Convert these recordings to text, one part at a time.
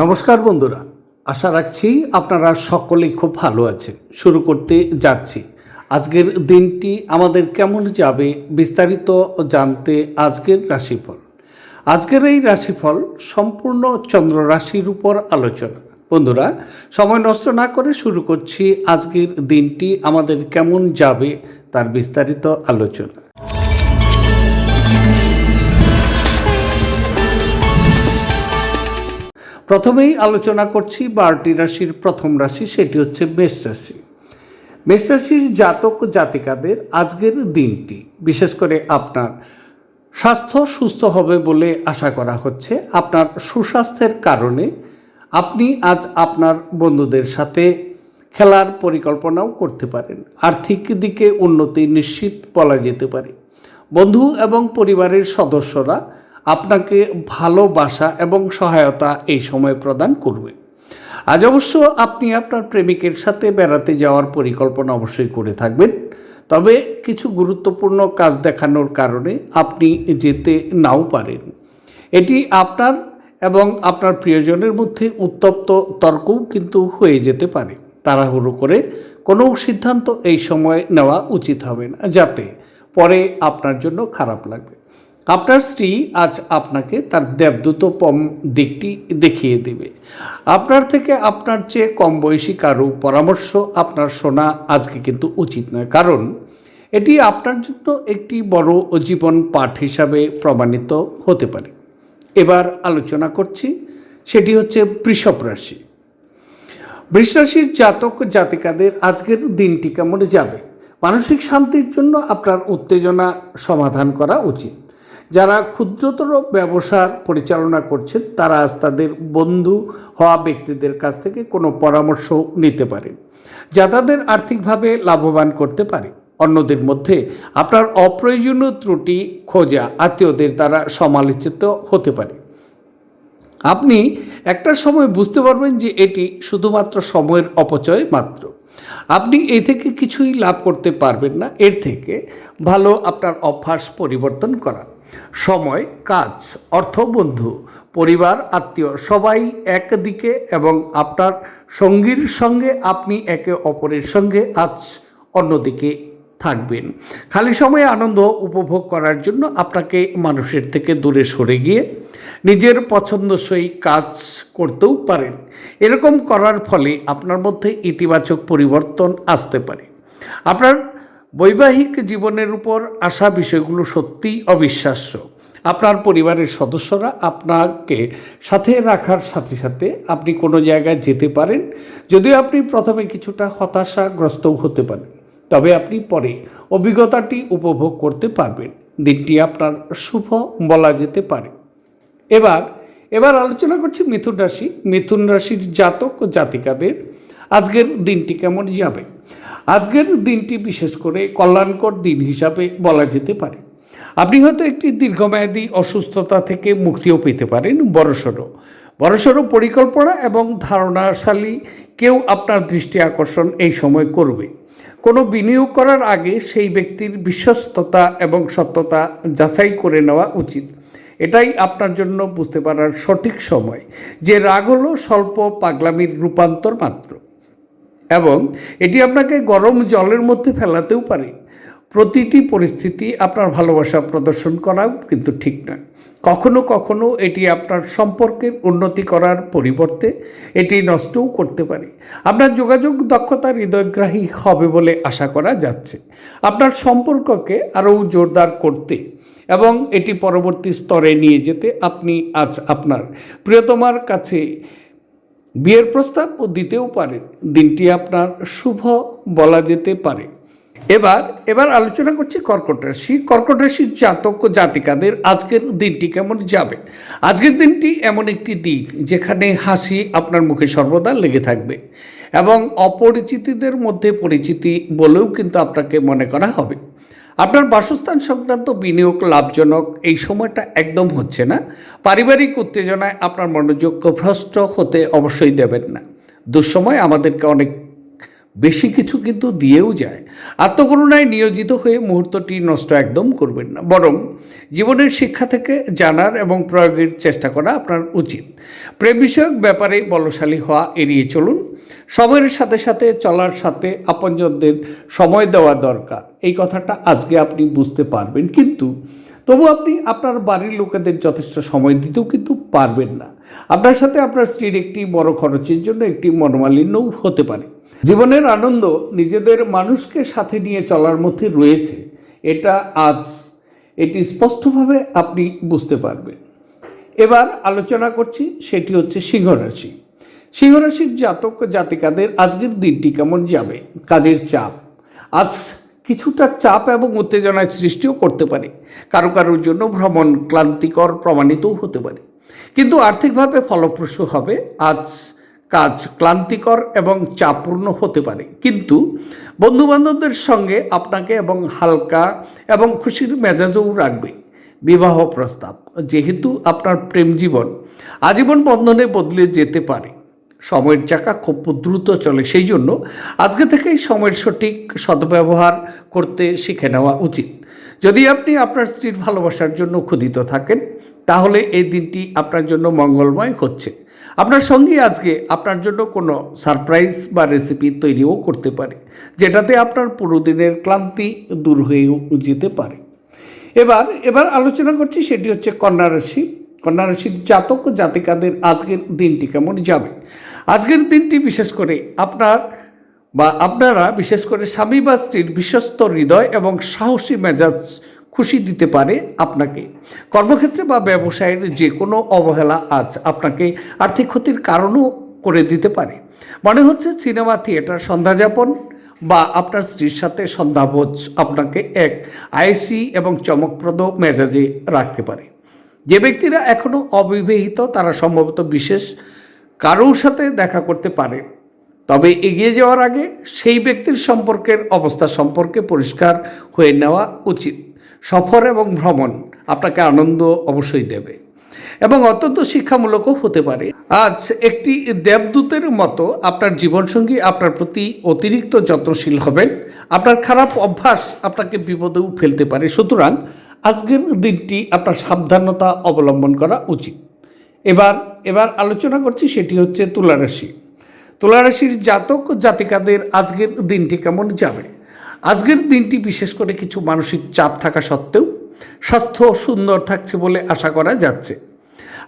নমস্কার বন্ধুরা, আশা রাখছি আপনারা সকলেই খুব ভালো আছেন। শুরু করতে যাচ্ছি। আজকের দিনটি আমাদের কেমন যাবে বিস্তারিত জানতে আজকের রাশিফল। আজকের এই রাশিফল সম্পূর্ণ চন্দ্র রাশির উপর আলোচনা। বন্ধুরা, সময় নষ্ট না করে শুরু করছি আজকের দিনটি আমাদের কেমন যাবে তার বিস্তারিত আলোচনা। প্রথমেই আলোচনা করছি বারোটি রাশির প্রথম রাশি, সেটি হচ্ছে মেষ রাশি। মেষ রাশির জাতক জাতিকাদের আজকের দিনটি, বিশেষ করে আপনার স্বাস্থ্য সুস্থ হবে বলে আশা করা হচ্ছে। আপনার সুস্বাস্থ্যের কারণে আপনি আজ আপনার বন্ধুদের সাথে খেলার পরিকল্পনাও করতে পারেন। আর্থিক দিকে উন্নতি নিশ্চিত বলা যেতে পারে। বন্ধু এবং পরিবারের সদস্যরা আপনাকে ভালোবাসা এবং সহায়তা এই সময় প্রদান করবে। আজ অবশ্য আপনি আপনার প্রেমিকের সাথে বেড়াতে যাওয়ার পরিকল্পনা অবশ্যই করে থাকবেন। তবে কিছু গুরুত্বপূর্ণ কাজ দেখানোর কারণে আপনি যেতে নাও পারেন। এটি আপনার এবং আপনার প্রিয়জনের মধ্যে উত্তপ্ত তর্কও কিন্তু হয়ে যেতে পারে। তাড়াহুড়ো করে কোনো সিদ্ধান্ত এই সময় নেওয়া উচিত হবে না, যাতে পরে আপনার জন্য খারাপ লাগবে। আপনার স্ত্রী আজ আপনাকে তার দেবদূতপম দিকটি দেখিয়ে দেবে। আপনার থেকে আপনার চেয়ে কম বয়সী কারও পরামর্শ আপনার শোনা আজকে কিন্তু উচিত নয়। কারণ এটি আপনার জন্য একটি বড় জীবন পাঠ হিসাবে প্রমাণিত হতে পারে। এবার আলোচনা করছি, সেটি হচ্ছে বৃষভ রাশি। বৃষ রাশির জাতক জাতিকাদের আজকের দিনটি কেমন যাবে? মানসিক শান্তির জন্য আপনার উত্তেজনা সমাধান করা উচিত। যারা ক্ষুদ্রতর ব্যবসার পরিচালনা করছেন, তারা আজ তাদের বন্ধু হওয়া ব্যক্তিদের কাছ থেকে কোনো পরামর্শ নিতে পারেন যা তাদের আর্থিকভাবে লাভবান করতে পারে। অন্যদের মধ্যে আপনার অপ্রয়োজনীয় ত্রুটি খোঁজা আত্মীয়দের দ্বারা সমালোচিত হতে পারে। আপনি একটা সময় বুঝতে পারবেন যে এটি শুধুমাত্র সময়ের অপচয় মাত্র। আপনি এ থেকে কিছুই লাভ করতে পারবেন না। এর থেকে ভালো আপনার অভ্যাস পরিবর্তন করা। সময়, কাজ, অর্থ, বন্ধু, পরিবার, আত্মীয়, সবাই একদিকে এবং আপনার সঙ্গীর সঙ্গে আপনি একে অপরের সঙ্গে আজ অন্যদিকে থাকবেন। খালি সময়ে আনন্দ উপভোগ করার জন্য আপনাকে মানুষের থেকে দূরে সরে গিয়ে নিজের পছন্দসই কাজ করতেও পারেন। এরকম করার ফলে আপনার মধ্যে ইতিবাচক পরিবর্তন আসতে পারে। আপনার বৈবাহিক জীবনের উপর আসা বিষয়গুলো সত্যিই অবিশ্বাস্য। আপনার পরিবারের সদস্যরা আপনাকে সাথে রাখার সাথে সাথে আপনি কোনো জায়গায় যেতে পারেন, যদিও আপনি প্রথমে কিছুটা হতাশাগ্রস্তও হতে পারেন। তবে আপনি পরে অভিজ্ঞতাটি উপভোগ করতে পারবেন। দিনটি আপনার শুভ বলা যেতে পারে। এবার এবার আলোচনা করছি মিথুন রাশি। মিথুন রাশির জাতক ও জাতিকাদের। আজকের দিনটি কেমন যাবে? আজকের দিনটি বিশেষ করে কল্যাণকর দিন হিসাবে বলা যেতে পারে। আপনি হয়তো একটি দীর্ঘমেয়াদী অসুস্থতা থেকে মুক্তিও পেতে পারেন বড়সড়। বড়সড় পরিকল্পনা এবং ধারণাশালী কেউ আপনার দৃষ্টি আকর্ষণ এই সময় করবে। কোনো বিনিয়োগ করার আগে সেই ব্যক্তির বিশ্বস্ততা এবং সত্যতা যাচাই করে নেওয়া উচিত। এটাই আপনার জন্য বুঝতে পারার সঠিক সময়। যে রাগ হলো স্বল্প পাগলামির রূপান্তর মাত্র। এবং এটি আপনাকে গরম জলের মধ্যে ফেলাতেও পারে। প্রতিটি পরিস্থিতি আপনার ভালোবাসা প্রদর্শন করাও কিন্তু ঠিক নয়। কখনো কখনো এটি আপনার সম্পর্কের উন্নতি করার পরিবর্তে এটি নষ্টও করতে পারে। আপনার যোগাযোগ দক্ষতা হৃদয়গ্রাহী হবে বলে আশা করা যাচ্ছে। আপনার সম্পর্ককে আরও জোরদার করতে এবং এটি পরবর্তী স্তরে নিয়ে যেতে আপনি আজ আপনার প্রিয়তমার কাছে বিয়ের প্রস্তাব দিতেও পারেন দিনটি আপনার শুভ বলা যেতে পারে। এবার এবার আলোচনা করছি কর্কট রাশি। কর্কট রাশির জাতক জাতিকাদের আজকের দিনটি কেমন যাবে? আজকের দিনটি এমন একটি দিন যেখানে হাসি আপনার মুখে সর্বদা লেগে থাকবে এবং অপরিচিতদের মধ্যে পরিচিতি বলেও কিন্তু আপনাকে মনে করা হবে। আপনার বাসস্থান সংক্রান্ত বিনিয়োগ লাভজনক, এই সময়টা একদম হচ্ছে না। পারিবারিক উত্তেজনায় আপনার মনোযোগ ভ্রষ্ট হতে অবশ্যই দেবেন না। দুঃসময় আমাদেরকে অনেক বেশি কিছু কিন্তু দিয়েও যায়। আত্মকরুণায় নিয়োজিত হয়ে মুহূর্তটি নষ্ট একদম করবেন না। বরং জীবনের শিক্ষা থেকে জানার এবং প্রয়োগের চেষ্টা করা আপনার উচিত। প্রেম বিষয়ক ব্যাপারে বলশালী হওয়া এড়িয়ে চলুন। সময়ের সাথে সাথে চলার সাথে আপনজনদের সময় দেওয়া দরকার। এই কথাটা আজকে আপনি বুঝতে পারবেন। কিন্তু তবু আপনি আপনার বাড়ির লোকেদের যথেষ্ট সময় দিতেও কিন্তু পারবেন না। আপনার সাথে আপনার স্ত্রীর একটি বড় খরচের জন্য একটি মনোমালিন্যও হতে পারে। জীবনের আনন্দ নিজেদের মানুষকে সাথে নিয়ে চলার মধ্যে রয়েছে। এটা আজ এটি স্পষ্টভাবে আপনি বুঝতে পারবেন। এবার আলোচনা করছি, সেটি হচ্ছে সিংহ রাশি সিংহ রাশির জাতক জাতিকাদের আজকের দিনটি কেমন যাবে? কাজের চাপ। আজ কিছুটা চাপ এবং উত্তেজনার সৃষ্টিও করতে পারে। কারও কারোর জন্য ভ্রমণ ক্লান্তিকর, প্রমাণিতও হতে পারে। কিন্তু আর্থিকভাবে ফলপ্রসূ হবে। আজ কাজ ক্লান্তিকর এবং চাপপূর্ণ হতে পারে। কিন্তু বন্ধুবান্ধবদের সঙ্গে আপনাকে এবং হালকা এবং খুশির মেজাজও রাখবে। বিবাহ প্রস্তাব, যেহেতু আপনার প্রেম জীবন, আজীবন বন্ধনে বদলে যেতে পারে। সময়ের চাকা খুব দ্রুত চলে, সেই জন্য আজকে থেকেই সময়ের সঠিক সদ্ব্যবহার করতে শিখে নেওয়া উচিত। যদি আপনি আপনার স্ত্রীর ভালোবাসার জন্য ক্ষুদিত থাকেন, তাহলে এই দিনটি আপনার জন্য মঙ্গলময় হচ্ছে। আপনার সঙ্গে আজকে আপনার জন্য কোনো সারপ্রাইজ বা রেসিপি তৈরিও করতে পারে, যেটাতে আপনার পুরো দিনের ক্লান্তি দূর হয়েও যেতে পারে। এবার এবার আলোচনা করছি সেটি হচ্ছে কন্যা রাশি। কন্যা রাশির জাতক জাতিকাদের আজকের দিনটি কেমন যাবে? আজকের দিনটি বিশেষ করে আপনার বা আপনারা বিশেষ করে স্বামী বা স্ত্রীর বিশ্বস্ত হৃদয় এবং সাহসী মেজাজ খুশি দিতে পারে আপনাকে। কর্মক্ষেত্রে বা ব্যবসায়ের যে কোনো অবহেলা আজ আপনাকে আর্থিক ক্ষতির কারণও করে দিতে পারে। মনে হচ্ছে সিনেমা, থিয়েটার, সন্ধ্যাযাপন বা আপনার স্ত্রীর সাথে সন্ধ্যাভোজ আপনাকে এক আইসি এবং চমকপ্রদ মেজাজে রাখতে পারে। যে ব্যক্তিরা এখনও অবিবাহিত, তারা সম্ভবত বিশেষ কারোর সাথে দেখা করতে পারে। তবে এগিয়ে যাওয়ার আগে সেই ব্যক্তির সম্পর্কের অবস্থা সম্পর্কে পরিষ্কার হয়ে নেওয়া উচিত। সফর এবং ভ্রমণ আপনাকে আনন্দ অবশ্যই দেবে এবং অত্যন্ত শিক্ষামূলকও হতে পারে। আজ একটি দেবদূতের মতো আপনার জীবনসঙ্গী আপনার প্রতি অতিরিক্ত যত্নশীল হবেন। আপনার খারাপ অভ্যাস আপনাকে বিপদেও ফেলতে পারে। সুতরাং আজকের দিনটি আপনার সাবধানতা অবলম্বন করা উচিত। এবার এবার আলোচনা করছি সেটি হচ্ছে তুলারাশি। তুলারাশির জাতক জাতিকাদের আজকের দিনটি কেমন যাবে? আজকের দিনটি বিশেষ করে কিছু মানসিক চাপ থাকা সত্ত্বেও স্বাস্থ্য সুন্দর থাকছে বলে আশা করা যাচ্ছে।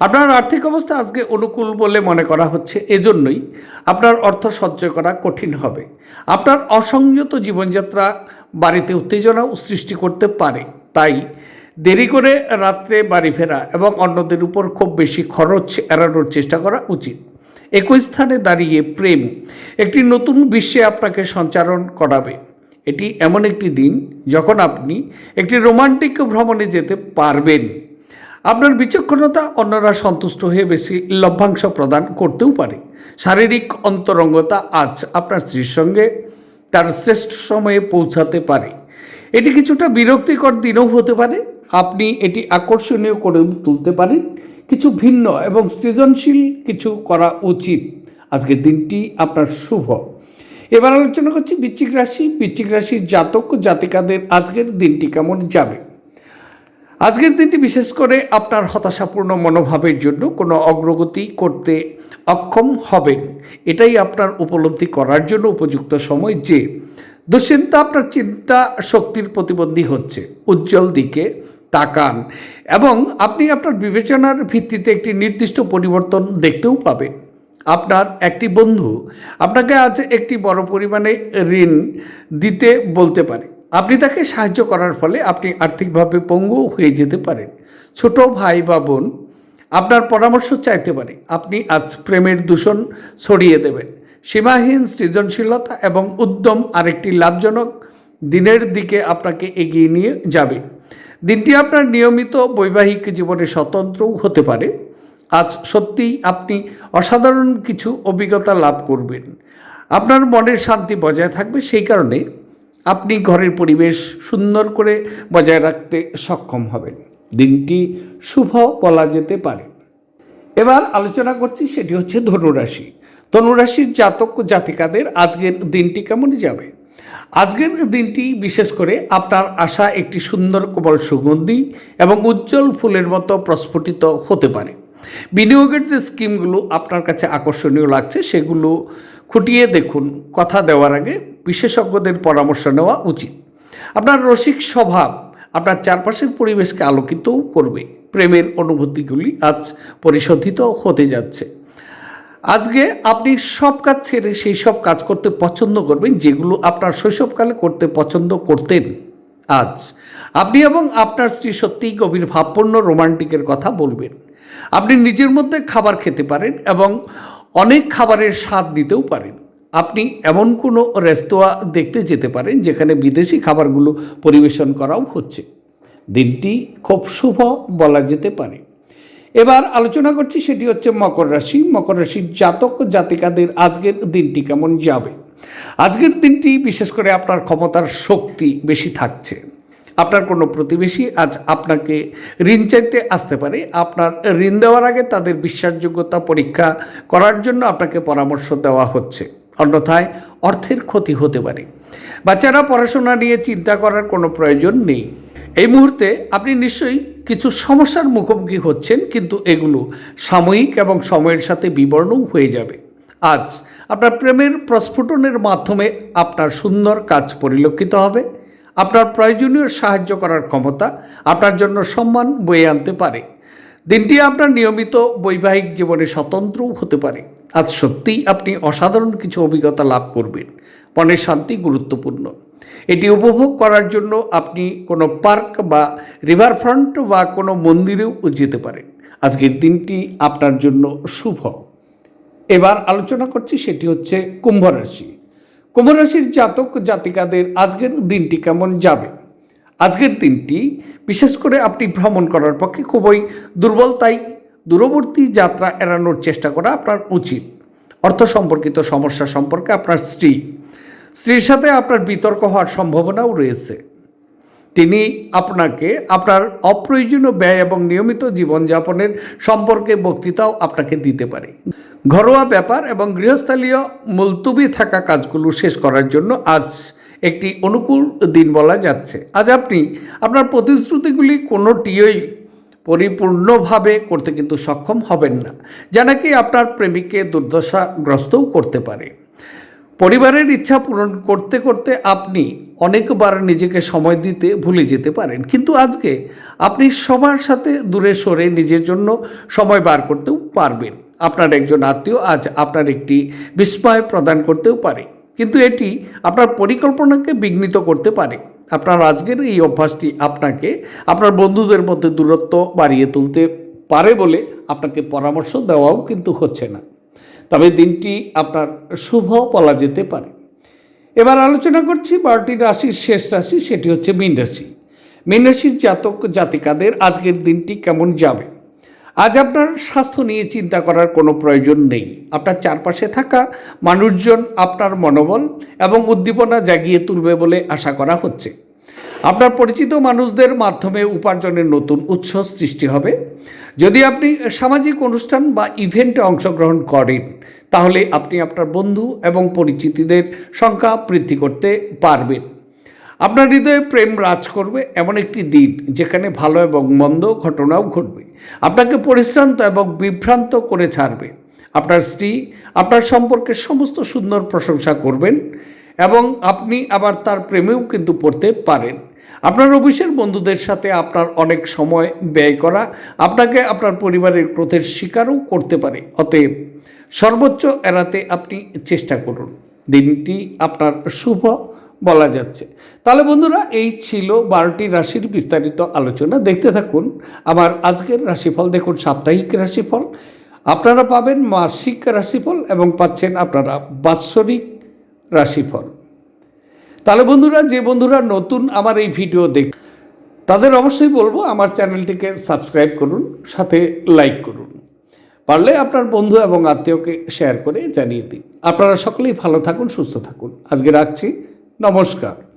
আপনার আর্থিক অবস্থা আজকে অনুকূল বলে মনে করা হচ্ছে, এজন্যই আপনার অর্থ সঞ্চয় করা কঠিন হবে। আপনার অসংযত জীবনযাত্রা বাড়িতে উত্তেজনাও সৃষ্টি করতে পারে। তাই দেরি করে রাত্রে বাড়ি ফেরা এবং অন্যদের উপর খুব বেশি খরচ এড়ানোর চেষ্টা করা উচিত। একই স্থানে দাঁড়িয়ে প্রেম একটি নতুন বিশ্বে আপনাকে সঞ্চারণ করাবে। এটি এমন একটি দিন যখন আপনি একটি রোমান্টিক ভ্রমণে যেতে পারবেন। আপনার বিচক্ষণতা অন্যরা সন্তুষ্ট হয়ে বেশি লভ্যাংশ প্রদান করতেও পারে। শারীরিক অন্তরঙ্গতা আজ আপনার স্ত্রীর সঙ্গে তার শ্রেষ্ঠ সময়ে পৌঁছাতে পারে। এটি কিছুটা বিরক্তিকর দিনও হতে পারে। আপনি এটি আকর্ষণীয় করে তুলতে পারেন। কিছু ভিন্ন এবং সৃজনশীল কিছু করা উচিত। আজকের দিনটি আপনার শুভ। এবার আলোচনা করছি বৃশ্চিক রাশি বৃশ্চিক রাশির জাতক জাতিকাদের আজকের দিনটি কেমন যাবে? আজকের দিনটি বিশেষ করে আপনার হতাশাপূর্ণ মনোভাবের জন্য কোনো অগ্রগতি করতে অক্ষম হবেন। এটাই আপনার উপলব্ধি করার জন্য উপযুক্ত সময় যে দুশ্চিন্তা আপনার চিন্তা শক্তির প্রতিবন্ধী হচ্ছে। উজ্জ্বল দিকে তাকান এবং আপনি আপনার বিবেচনার ভিত্তিতে একটি নির্দিষ্ট পরিবর্তন দেখতেও পাবেন। আপনার একটি বন্ধু আপনাকে আজ একটি বড় পরিমাণে ঋণ দিতে বলতে পারে। আপনি তাকে সাহায্য করার ফলে আপনি আর্থিকভাবে পঙ্গু হয়ে যেতে পারেন। ছোট ভাই বা বোন আপনার পরামর্শ চাইতে পারে। আপনি আজ প্রেমের দূষণ ছড়িয়ে দেবেন। সীমাহীন সৃজনশীলতা এবং উদ্যম আরেকটি লাভজনক দিনের দিকে আপনাকে এগিয়ে নিয়ে যাবে। দিনটি আপনার নিয়মিত বৈবাহিক জীবনে স্বতন্ত্রও হতে পারে। আজ সত্যিই আপনি অসাধারণ কিছু অভিজ্ঞতা লাভ করবেন। আপনার মনের শান্তি বজায় থাকবে, সেই কারণে আপনি ঘরের পরিবেশ সুন্দর করে বজায় রাখতে সক্ষম হবেন। দিনটি শুভ বলা যেতে পারে। এবার আলোচনা করছি সেটি হচ্ছে ধনুরাশি। ধনুরাশির জাতক জাতিকাদের আজকের দিনটি কেমন যাবে? আজকের দিনটি বিশেষ করে আপনার আশা একটি সুন্দর কোমল সুগন্ধি এবং উজ্জ্বল ফুলের মতো প্রস্ফুটিত হতে পারে। বিনিয়োগের যে স্কিমগুলো আপনার কাছে আকর্ষণীয় লাগছে, সেগুলো খুঁটিয়ে দেখুন, কথা দেওয়ার আগে বিশেষজ্ঞদের পরামর্শ নেওয়া উচিত। আপনার রসিক স্বভাব আপনার চারপাশের পরিবেশকে আলোকিতও করবে। প্রেমের অনুভূতিগুলি আজ পরিশোধিত হতে যাচ্ছে। আজকে আপনি সব কাজ ছেড়ে সেই সব কাজ করতে পছন্দ করবেন, যেগুলো আপনার শৈশবকালে করতে পছন্দ করতেন আজ। আপনি এবং আপনার স্ত্রী সত্যিই গভীর ভাবপূর্ণ রোমান্টিকের কথা বলবেন। আপনি নিজের মধ্যে খাবার খেতে পারেন এবং অনেক খাবারের স্বাদ দিতেও পারেন। আপনি এমন কোনো রেস্তোরাঁ দেখতে যেতে পারেন যেখানে বিদেশি খাবারগুলো পরিবেশন করাও হচ্ছে। দিনটি খুব শুভ বলা যেতে পারে। এবার আলোচনা করছি সেটি হচ্ছে মকর রাশি। মকর রাশির জাতক জাতিকাদের আজকের দিনটি কেমন যাবে? আজকের দিনটি বিশেষ করে আপনার ক্ষমতার শক্তি বেশি থাকছে। আপনার কোনো প্রতিবেশী আজ আপনাকে ঋণ চাইতে আসতে পারে। আপনার ঋণ দেওয়ার আগে তাদের বিশ্বাসযোগ্যতা পরীক্ষা করার জন্য আপনাকে পরামর্শ দেওয়া হচ্ছে। অন্যথায় অর্থের ক্ষতি হতে পারে। বাচ্চারা পড়াশোনা নিয়ে চিন্তা করার কোনো প্রয়োজন নেই। এই মুহূর্তে আপনি নিশ্চয়ই কিছু সমস্যার মুখোমুখি হচ্ছেন, কিন্তু এগুলো সাময়িক এবং সময়ের সাথে বিবর্ণও হয়ে যাবে। আজ আপনার প্রেমের প্রস্ফুটনের মাধ্যমে আপনার সুন্দর কাজ পরিলক্ষিত হবে। আপনার প্রয়োজনীয় সাহায্য করার ক্ষমতা আপনার জন্য সম্মান বয়ে আনতে পারে। দিনটি আপনার নিয়মিত বৈবাহিক জীবনে স্বতন্ত্রও হতে পারে। আজ সত্যিই আপনি অসাধারণ কিছু অভিজ্ঞতা লাভ করবেন। মনের শান্তি গুরুত্বপূর্ণ। এটি উপভোগ করার জন্য আপনি কোনো পার্ক বা রিভারফ্রন্ট বা কোনো মন্দিরেও যেতে পারেন। আজকের দিনটি আপনার জন্য শুভ। এবার আলোচনা করছি সেটি হচ্ছে কুম্ভ রাশি। কুম্ভ রাশির জাতক জাতিকাদের আজকের দিনটি কেমন যাবে? আজকের দিনটি বিশেষ করে আপনি ভ্রমণ করার পক্ষে খুবই দুর্বল, তাই দূরবর্তী যাত্রা এড়ানোর চেষ্টা করা আপনার উচিত। অর্থ সম্পর্কিত সমস্যা সম্পর্কে আপনার স্ত্রী। স্ত্রীর সাথে আপনার বিতর্ক হওয়ার সম্ভাবনাও রয়েছে। তিনি আপনাকে আপনার অপ্রয়োজনীয় ব্যয় এবং নিয়মিত জীবনযাপনের সম্পর্কে বক্তৃতাও আপনাকে দিতে পারে। ঘরোয়া ব্যাপার এবং গৃহস্থালীয় মুলতুবি থাকা কাজগুলো শেষ করার জন্য আজ একটি অনুকূল দিন বলা যাচ্ছে। আজ আপনি আপনার প্রতিশ্রুতিগুলি কোনোটিই পরিপূর্ণভাবে করতে কিন্তু সক্ষম হবেন না যা নাকি আপনার প্রেমিককে দুর্দশাগ্রস্তও করতে পারে। পরিবারের ইচ্ছা পূরণ করতে করতে আপনি অনেকবার নিজেকে সময় দিতে ভুলে যেতে পারেন। কিন্তু আজকে আপনি সবার সাথে দূরে সরে নিজের জন্য সময় বার করতেও পারবেন। আপনার একজন আত্মীয় আজ আপনার একটি বিস্ময় প্রদান করতেও পারে। কিন্তু এটি আপনার পরিকল্পনাকে বিঘ্নিত করতে পারে। আপনার আজকের এই অভ্যাসটি আপনাকে আপনার বন্ধুদের মধ্যে দূরত্ব বাড়িয়ে তুলতে পারে বলে আপনাকে পরামর্শ দেওয়াও কিন্তু হচ্ছে না। তবে দিনটি আপনার শুভ বলা যেতে পারে। এবার আলোচনা করছি বারোটি রাশির শেষ রাশি, সেটি হচ্ছে মীন রাশি। মীন রাশির জাতক জাতিকাদের আজকের দিনটি কেমন যাবে? আজ আপনার স্বাস্থ্য নিয়ে চিন্তা করার কোনো প্রয়োজন নেই। আপনার চারপাশে থাকা মানুষজন আপনার মনোবল এবং উদ্দীপনা জাগিয়ে তুলবে বলে আশা করা হচ্ছে। আপনার পরিচিত মানুষদের মাধ্যমে উপার্জনের নতুন উৎস সৃষ্টি হবে। যদি আপনি সামাজিক অনুষ্ঠান বা ইভেন্টে অংশগ্রহণ করেন, তাহলে আপনি আপনার বন্ধু এবং পরিচিতিদের সংখ্যা বৃদ্ধি করতে পারবেন। আপনার হৃদয়ে প্রেম রাজ করবে এমন একটি দিন, যেখানে ভালো এবং মন্দ ঘটনাও ঘটবে। আপনাকে পরিশ্রান্ত এবং বিভ্রান্ত করে ছাড়বে। আপনার স্ত্রী আপনার সম্পর্কে সমস্ত সুন্দর প্রশংসা করবেন এবং আপনি আবার তার প্রেমেও কিন্তু পড়তে পারেন। আপনার অফিসের বন্ধুদের সাথে আপনার অনেক সময় ব্যয় করা, আপনাকে আপনার পরিবারের ক্রোধের শিকারও করতে পারে। অতএব সর্বোচ্চ এড়াতে আপনি চেষ্টা করুন। দিনটি আপনার শুভ বলা যাচ্ছে। তাহলে বন্ধুরা, এই ছিল বারোটি রাশির বিস্তারিত আলোচনা। দেখতে থাকুন আমার আজকের রাশিফল। দেখুন, সাপ্তাহিক রাশিফল। আপনারা পাবেন মাসিক রাশিফল এবং পাচ্ছেন আপনারা বাৎসরিক রাশিফল। তাহলে বন্ধুরা, যে বন্ধুরা নতুন আমার এই ভিডিও দেখ, তাদের অবশ্যই বলব আমার চ্যানেলটিকে সাবস্ক্রাইব করুন, সাথে লাইক করুন। পারলে আপনার বন্ধু এবং আত্মীয়কে শেয়ার করে জানিয়ে দিন। আপনারা সকলেই ভালো থাকুন, সুস্থ থাকুন। আজকে রাখছি। নমস্কার।